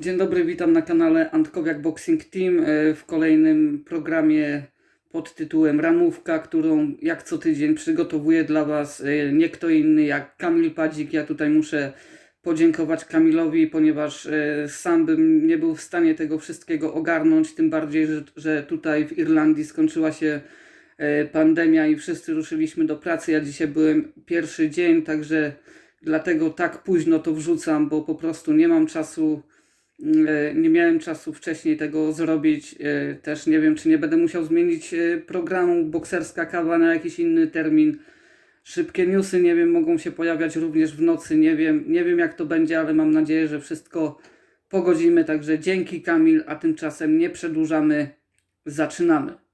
Dzień dobry, witam na kanale Antkowiak Boxing Team e, w kolejnym programie pod tytułem Ramówka, którą jak co tydzień przygotowuje dla Was e, nie kto inny jak Kamil Padzik. Ja tutaj muszę podziękować Kamilowi, ponieważ e, sam bym nie był w stanie tego wszystkiego ogarnąć, tym bardziej, że, tutaj w Irlandii skończyła się pandemia i wszyscy ruszyliśmy do pracy. Ja dzisiaj byłem pierwszy dzień, także dlatego tak późno to wrzucam, bo po prostu nie mam czasu. E, Nie miałem czasu wcześniej tego zrobić. E, Też nie wiem, czy nie będę musiał zmienić e, programu Bokserska Kawa na jakiś inny termin. Szybkie newsy, nie wiem, mogą się pojawiać również w nocy. Nie wiem, nie wiem jak to będzie, ale mam nadzieję, że wszystko pogodzimy. Także dzięki Kamil, a tymczasem nie przedłużamy. Zaczynamy.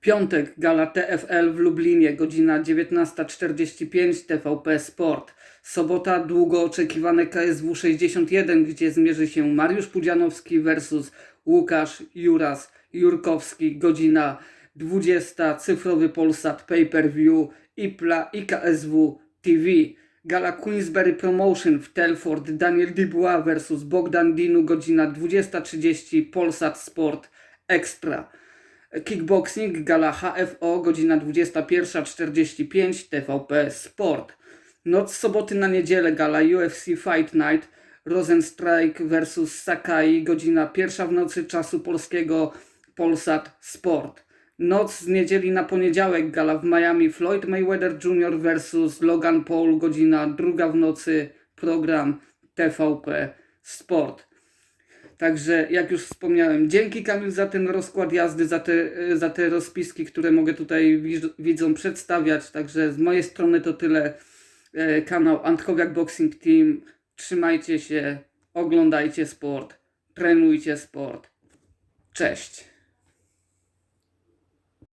Piątek, gala TFL w Lublinie, godzina 19.45, TVP Sport. Sobota, długo oczekiwane KSW 61, gdzie zmierzy się Mariusz Pudzianowski versus Łukasz Juras Jurkowski, godzina 20, cyfrowy Polsat Pay-Per-View, IPLA i KSW TV. Gala Queensberry Promotion w Telford, Daniel Dubois versus Bogdan Dinu, godzina 20.30, Polsat Sport Extra. Kickboxing, gala HFO, godzina 21.45, TVP Sport. Noc soboty na niedzielę, gala UFC Fight Night, Rosenstrike vs Sakai, godzina pierwsza w nocy czasu polskiego, Polsat Sport. Noc z niedzieli na poniedziałek, gala w Miami, Floyd Mayweather Jr. vs Logan Paul, godzina druga w nocy, program TVP Sport. Także jak już wspomniałem, dzięki Kamil za ten rozkład jazdy, za te, za te rozpiski, które mogę tutaj widz- widzom przedstawiać. Także z mojej strony to tyle. E, Kanał Antkowiak Boxing Team. Trzymajcie się, oglądajcie sport, trenujcie sport. Cześć.